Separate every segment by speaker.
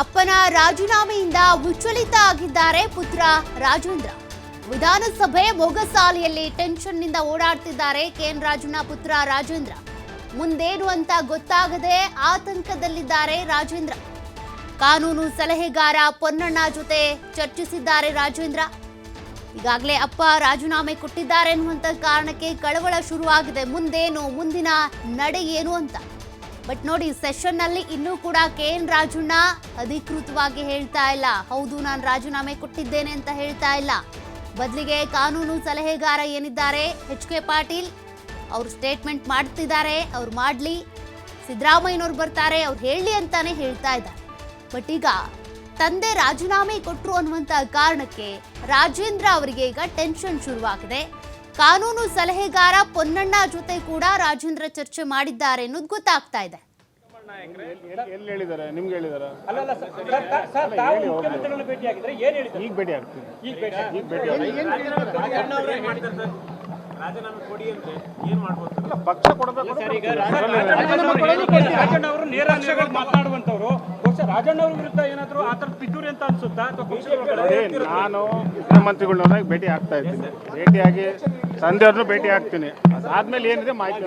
Speaker 1: ಅಪ್ಪನ ರಾಜೀನಾಮೆಯಿಂದ ವಿಚಲಿತ ಆಗಿದ್ದಾರೆ ಪುತ್ರ ರಾಜೇಂದ್ರ. ವಿಧಾನಸಭೆ ಮೊಗಸಾಲೆಯಲ್ಲಿ ಟೆನ್ಷನ್ನಿಂದ ಓಡಾಡ್ತಿದ್ದಾರೆ ಕೆಎನ್ ರಾಜುನ ಪುತ್ರ ರಾಜೇಂದ್ರ. ಮುಂದೇನು ಅಂತ ಗೊತ್ತಾಗದೆ ಆತಂಕದಲ್ಲಿದ್ದಾರೆ ರಾಜೇಂದ್ರ. ಕಾನೂನು ಸಲಹೆಗಾರ ಪೊನ್ನಣ್ಣ ಜೊತೆ ಚರ್ಚಿಸಿದ್ದಾರೆ ರಾಜೇಂದ್ರ. ಈಗಾಗಲೇ ಅಪ್ಪ ರಾಜೀನಾಮೆ ಕೊಟ್ಟಿದ್ದಾರೆ ಅನ್ನುವಂಥ ಕಾರಣಕ್ಕೆ ಕಳವಳ ಶುರುವಾಗಿದೆ. ಮುಂದೇನು, ಮುಂದಿನ ನಡೆ ಏನು ಅಂತ. ಬಟ್ ನೋಡಿ ಸೆಷನ್ನಲ್ಲಿ ಇನ್ನೂ ಕೂಡ ಕೆ ಎನ್ ರಾಜಣ್ಣ ಅಧಿಕೃತವಾಗಿ ಹೇಳ್ತಾ ಇಲ್ಲ. ಹೌದು, ನಾನು ರಾಜೀನಾಮೆ ಕೊಟ್ಟಿದ್ದೇನೆ ಅಂತ ಹೇಳ್ತಾ ಇಲ್ಲ. ಬದಲಿಗೆ ಕಾನೂನು ಸಲಹೆಗಾರ ಏನಿದ್ದಾರೆ? ಎಚ್ ಕೆ ಪಾಟೀಲ್ ಅವರು ಸ್ಟೇಟ್ಮೆಂಟ್ ಮಾಡ್ತಿದ್ದಾರೆ, ಅವ್ರು ಮಾಡ್ಲಿ. ಸಿದ್ದರಾಮಯ್ಯನವ್ರು ಬರ್ತಾರೆ, ಅವ್ರು ಹೇಳಿ ಅಂತಾನೆ ಹೇಳ್ತಾ ಇದ್ದಾರೆ. ಬಟ್ ಈಗ ತಂದೆ ರಾಜೀನಾಮೆ ಕೊಟ್ಟರು ಅನ್ನುವಂಥ ಕಾರಣಕ್ಕೆ ರಾಜೇಂದ್ರ ಅವರಿಗೆ ಈಗ ಟೆನ್ಷನ್ ಶುರುವಾಗಿದೆ. ಕಾನೂನು ಸಲಹೆಗಾರ ಪೊನ್ನಣ್ಣ ಜೊತೆ ಕೂಡ ರಾಜೇಂದ್ರ ಚರ್ಚೆ ಮಾಡಿದ್ದಾರೆ ಅನ್ನೋದು ಗೊತ್ತಾಗ್ತಾ ಇದೆ.
Speaker 2: ಎಲ್ಲಿ- ಹೇಳಿದ್ದಾರೆ ನಿಮ್ಗೆ ಹೇಳಿದಾರ?
Speaker 3: ಅಲ್ಲಲ್ಲ ಸರ್, ಸರ್, ಸರ್, ತಾವು ಮುಖ್ಯಮಂತ್ರಿಗಳನ್ನ ಭೇಟಿಯಾಗಿದ್ರೆ ಏನ್ ಹೇಳಿದ್ರು?
Speaker 2: ಈಗ ಭೇಟಿ ಆಗ್ತೀನಿ
Speaker 3: ಈಗ ಭೇಟಿ
Speaker 2: ಪಕ್ಷ ಕೊಡಬೇಕು
Speaker 3: ರಾಜಣ್ಣ ಅವರು ವಿರುದ್ಧ ಏನಾದ್ರು ಆ ಥರದ ಪಿತೂರಿ ಅಂತ ಅನ್ಸುತ್ತಾ ಅಥವಾ?
Speaker 2: ನೋಡಿ ನಾನು ಮುಖ್ಯಮಂತ್ರಿಗಳನ್ನ ಭೇಟಿ ಆಗ್ತಾ ಇದ್ದೀನಿ ಭೇಟಿಯಾಗಿ ಅವ್ರನ್ನ ಭೇಟಿ ಆಗ್ತೀನಿ ಅದಾದ್ಮೇಲೆ ಏನಿದೆ ಮಾಹಿತಿ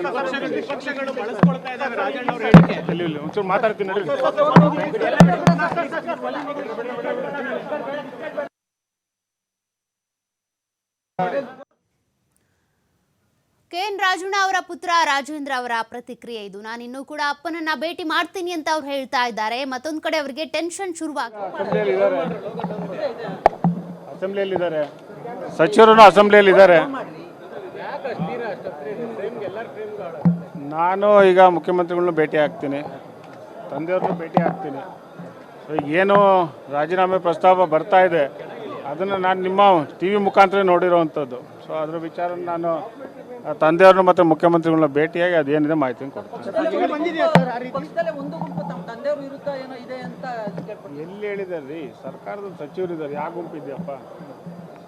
Speaker 2: ಒಂಚೂರು ಮಾತಾಡ್ತೀನಿ ನಡೀರಿ.
Speaker 1: ಕೆ ಎನ್ ರಾಜಣ್ಣ ಅವರ ಪುತ್ರ ರಾಜೇಂದ್ರ ಅವರ ಪ್ರತಿಕ್ರಿಯೆ ಇದು. ನಾನು ಇನ್ನೂ ಕೂಡ ಅಪ್ಪನನ್ನ ಭೇಟಿ ಮಾಡ್ತೀನಿ ಅಂತ ಅವ್ರು ಹೇಳ್ತಾ ಇದ್ದಾರೆ. ಮತ್ತೊಂದ್ ಕಡೆ ಅವರಿಗೆ ಟೆನ್ಷನ್
Speaker 2: ಶುರುವಾಗ್ತದೆ ಸಚಿವರು ಅಸೆಂಬ್ಲಿಯಲ್ಲಿ ಇದ್ದಾರೆ ನಾನು ಈಗ ಮುಖ್ಯಮಂತ್ರಿಗಳನ್ನ ಭೇಟಿ ಆಗ್ತೀನಿ. ತಂದೆಯವ್ರನ್ನೂ ಭೇಟಿ ಆಗ್ತೀನಿ. ಏನು ರಾಜೀನಾಮೆ ಪ್ರಸ್ತಾವ ಬರ್ತಾ ಇದೆ, ಅದನ್ನು ನಾನು ನಿಮ್ಮ ಟಿ ವಿ ಮುಖಾಂತರ ನೋಡಿರೋವಂಥದ್ದು ಸೊ ಅದ್ರ ವಿಚಾರ ನಾನು ಆ ತಂದೆಯವ್ರನ್ನ ಮತ್ತು ಮುಖ್ಯಮಂತ್ರಿಗಳನ್ನ ಭೇಟಿಯಾಗಿ ಅದೇನಿದೆ ಮಾಹಿತಿ ಕೊಡ್ತೀನಿ.
Speaker 4: ಗುಂಪು
Speaker 2: ಎಲ್ಲಿ ಹೇಳಿದ್ದಾರೆ ರೀ ಸರ್ಕಾರದ ಸಚಿವರು ಇದ್ದಾರೆ ಯಾವ ಗುಂಪಿದೆಯಪ್ಪ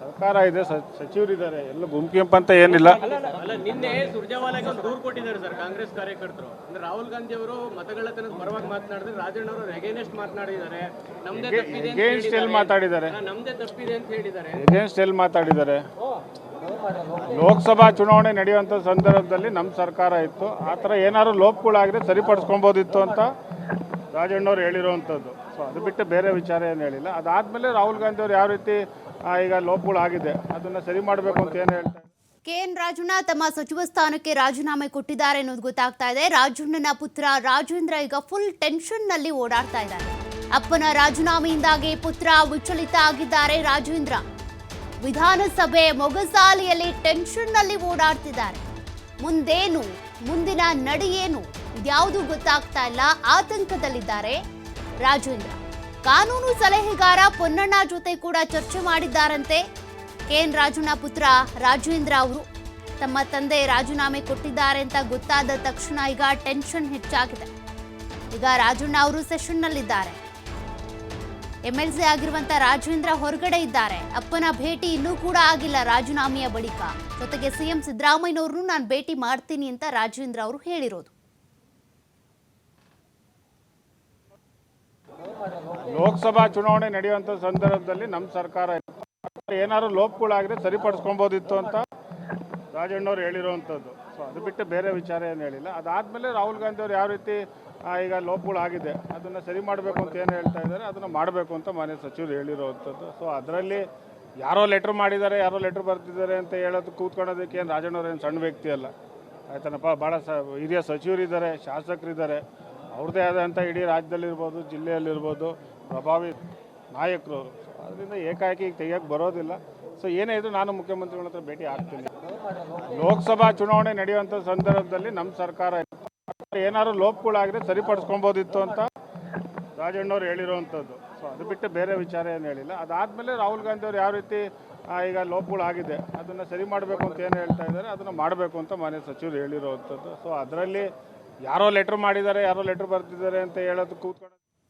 Speaker 2: ಸರ್ಕಾರ ಇದೆ ಸ- ಸಚಿವರಿದ್ದಾರೆ ಎಲ್ಲ ಗುಂಪು ಗುಂಪು ಅಂತ ಏನಿಲ್ಲ.
Speaker 5: ಅಲ್ಲ ನಿನ್ನೆ ಸುರ್ಜೇವಾಲಯಕ್ಕೆ ಒಂದು ದೂರು ಕೊಟ್ಟಿದ್ದಾರೆ ಸರ್ ಕಾಂಗ್ರೆಸ್ ಕಾರ್ಯಕರ್ತರು. ಅಂದ್ರೆ ರಾಹುಲ್ ಗಾಂಧಿ ಅವರು ಮತಗಳತನದ ಪರವಾಗಿ ಮಾತನಾಡಿದ್ರೆ ರಾಜಣ್ಣ ಅವರು ಎಗೇನೆಸ್ಟ್ ಮಾತನಾಡಿದ್ದಾರೆ. ನಮ್ದೇ ತಪ್ಪಿದೆ
Speaker 2: ಎಲ್ಲಿ. ಮಾತಾಡಿದ್ದಾರೆ?
Speaker 5: ನಮ್ದೇ ತಪ್ಪಿದೆ ಅಂತ ಹೇಳಿದ್ದಾರೆ.
Speaker 2: ಎಗೇನ್ಸ್ಟ್ ಎಲ್ಲಿ ಮಾತಾಡಿದ್ದಾರೆ? ಲೋಕಸಭಾ ಚುನಾವಣೆ ನಡೆಯುವಂಥ ಸಂದರ್ಭದಲ್ಲಿ ನಮ್ಮ ಸರ್ಕಾರ ಇತ್ತು. ಆ ಥರ ಏನಾದ್ರು ಲೋಪಗಳಾಗಿದ್ರೆ ಸರಿಪಡಿಸ್ಕೊಬೋದಿತ್ತು ಅಂತ ರಾಜಣ್ಣವ್ರು ಹೇಳಿರುವಂಥದ್ದು. ಸೊ ಅದು ಬಿಟ್ಟು ಬೇರೆ ವಿಚಾರ ಏನು ಹೇಳಿಲ್ಲ. ಅದಾದಮೇಲೆ ರಾಹುಲ್ ಗಾಂಧಿ ಅವರು ಯಾವ ರೀತಿ ಈಗ ಲೋಪಗಳಾಗಿದೆ, ಅದನ್ನು ಸರಿ ಮಾಡಬೇಕು ಅಂತ ಏನು ಹೇಳ್ತಾರೆ
Speaker 1: ಕೆ ಎನ್ ರಾಜಣ್ಣ ತಮ್ಮ ಸಚಿವ ಸ್ಥಾನಕ್ಕೆ ರಾಜೀನಾಮೆ ಕೊಟ್ಟಿದ್ದಾರೆ ಅನ್ನೋದು ಗೊತ್ತಾಗ್ತಾ ಇದೆ. ರಾಜಣ್ಣನ ಪುತ್ರ ರಾಜೇಂದ್ರ ಈಗ ಫುಲ್ ಟೆನ್ಷನ್ನಲ್ಲಿ ಓಡಾಡ್ತಾ ಇದ್ದಾರೆ. ಅಪ್ಪನ ರಾಜೀನಾಮೆಯಿಂದಾಗಿ ಪುತ್ರ ವಿಚಲಿತ ಆಗಿದ್ದಾರೆ ರಾಜೇಂದ್ರ. ವಿಧಾನಸಭೆ ಮೊಗಸಾಲೆಯಲ್ಲಿ ಟೆನ್ಷನ್ನಲ್ಲಿ ಓಡಾಡ್ತಿದ್ದಾರೆ. ಮುಂದೇನು, ಮುಂದಿನ ನಡೆಯೇನು ಇದ್ಯಾವುದು ಗೊತ್ತಾಗ್ತಾ ಇಲ್ಲ, ಆತಂಕದಲ್ಲಿದ್ದಾರೆ ರಾಜೇಂದ್ರ. ಕಾನೂನು ಸಲಹೆಗಾರ ಪೊನ್ನಣ್ಣ ಜೊತೆ ಕೂಡ ಚರ್ಚೆ ಮಾಡಿದ್ದಾರಂತೆ. ಕೆ ಎನ್ ರಾಜಣ್ಣ ಪುತ್ರ ರಾಜೇಂದ್ರ ಅವರು. ತಮ್ಮ ತಂದೆ ರಾಜೀನಾಮೆ ಕೊಟ್ಟಿದ್ದಾರೆ ಅಂತ ಗೊತ್ತಾದ ತಕ್ಷಣ ಈಗ ಟೆನ್ಷನ್ ಹೆಚ್ಚಾಗಿದೆ. ಈಗ ರಾಜಣ್ಣ ಅವರು ಸೆಷನ್ನಲ್ಲಿದ್ದಾರೆ. ಎಂಎಲ್ಸಿ ಆಗಿರುವಂತ ರಾಜೇಂದ್ರ ಹೊರಗಡೆ ಇದ್ದಾರೆ ಅಪ್ಪನ ಭೇಟಿ ಇನ್ನೂ ಕೂಡ ಆಗಿಲ್ಲ ರಾಜೀನಾಮೆಯ ಬಳಿಕ ಜೊತೆಗೆ ಸಿಎಂ ಸಿದ್ದರಾಮಯ್ಯನವ್ರನ್ನು ನಾನು ಭೇಟಿ ಮಾಡ್ತೀನಿ ಅಂತ ರಾಜೇಂದ್ರ ಅವರು ಹೇಳಿರೋದು
Speaker 2: ಲೋಕಸಭಾ ಚುನಾವಣೆ ನಡೆಯುವಂತ ಸಂದರ್ಭದಲ್ಲಿ ನಮ್ಮ ಸರ್ಕಾರ. ಏನಾದ್ರು ಲೋಪಗಳಾಗಿದೆ ಸರಿಪಡಿಸ್ಕೊಬೋದಿತ್ತು ಅಂತ ರಾಜಣ್ಣವ್ರು ಹೇಳಿರೋವಂಥದ್ದು. ಸೊ ಅದು ಬಿಟ್ಟು ಬೇರೆ ವಿಚಾರ ಏನು ಹೇಳಿಲ್ಲ. ಅದಾದಮೇಲೆ ರಾಹುಲ್ ಗಾಂಧಿ ಅವರು ಯಾವ ರೀತಿ ಈಗ ಲೋಪಗಳಾಗಿದೆ ಅದನ್ನು ಸರಿ ಮಾಡಬೇಕು ಅಂತ ಏನು ಹೇಳ್ತಾ ಇದ್ದಾರೆ, ಅದನ್ನು ಮಾಡಬೇಕು ಅಂತ ಮಾನ್ಯ ಸಚಿವರು ಹೇಳಿರೋವಂಥದ್ದು. ಸೊ ಅದರಲ್ಲಿ ಯಾರೋ ಲೆಟ್ರ್ ಮಾಡಿದ್ದಾರೆ, ಯಾರೋ ಲೆಟ್ರ್ ಬರ್ತಿದ್ದಾರೆ ಅಂತ ಹೇಳೋದು, ಕೂತ್ಕೊಳ್ಳೋದಕ್ಕೆ ಏನು ರಾಜಣ್ಣವ್ರು ಏನು ಸಣ್ಣ ವ್ಯಕ್ತಿ ಅಲ್ಲ. ಆಯ್ತಾನಪ್ಪ? ಭಾಳ ಸ, ಹಿರಿಯ ಸಚಿವರಿದ್ದಾರೆ, ಶಾಸಕರಿದ್ದಾರೆ. ಅವ್ರದ್ದೇ ಆದಂಥ ಇಡೀ ರಾಜ್ಯದಲ್ಲಿರ್ಬೋದು, ಜಿಲ್ಲೆಯಲ್ಲಿರ್ಬೋದು, ಪ್ರಭಾವಿ ನಾಯಕರು. ಅದರಿಂದ ಏಕಾಏಕಿ ತೆಗಿಯೋಕ್ಕೆ ಬರೋದಿಲ್ಲ. ಸೊ ಏನೇ ನಾನು ಮುಖ್ಯಮಂತ್ರಿಗಳ ಹತ್ರ ಭೇಟಿ ಆಗ್ತೀನಿ. ಲೋಕಸಭಾ ಚುನಾವಣೆ ನಡೆಯುವಂಥ ಸಂದರ್ಭದಲ್ಲಿ ನಮ್ಮ ಸರ್ಕಾರ. ಏನಾದ್ರು ಲೋಪಗಳಾಗಿದೆ ಸರಿಪಡಿಸ್ಕೊಬೋದಿತ್ತು ಅಂತ ರಾಜಣ್ಣವ್ರು ಹೇಳಿರೋವಂಥದ್ದು ಸೊ ಅದು ಬಿಟ್ಟು ಬೇರೆ ವಿಚಾರ ಏನು ಹೇಳಿಲ್ಲ ಅದಾದಮೇಲೆ ರಾಹುಲ್ ಗಾಂಧಿ ಅವರು ಯಾವ ರೀತಿ ಈಗ ಲೋಪಗಳಾಗಿದೆ, ಅದನ್ನು ಸರಿ ಮಾಡಬೇಕು ಅಂತ ಏನು ಹೇಳ್ತಾ ಇದ್ದಾರೆ, ಅದನ್ನು ಮಾಡಬೇಕು ಅಂತ ಮಾನ್ಯ ಸಚಿವರು ಹೇಳಿರೋವಂಥದ್ದು ಸೊ ಅದರಲ್ಲಿ ಯಾರೋ ಲೆಟ್ರ್ ಮಾಡಿದ್ದಾರೆ, ಯಾರೋ ಲೆಟ್ರ್ ಬರ್ತಿದ್ದಾರೆ ಅಂತ ಹೇಳೋದು ಕೂತ್ಕೊಂಡು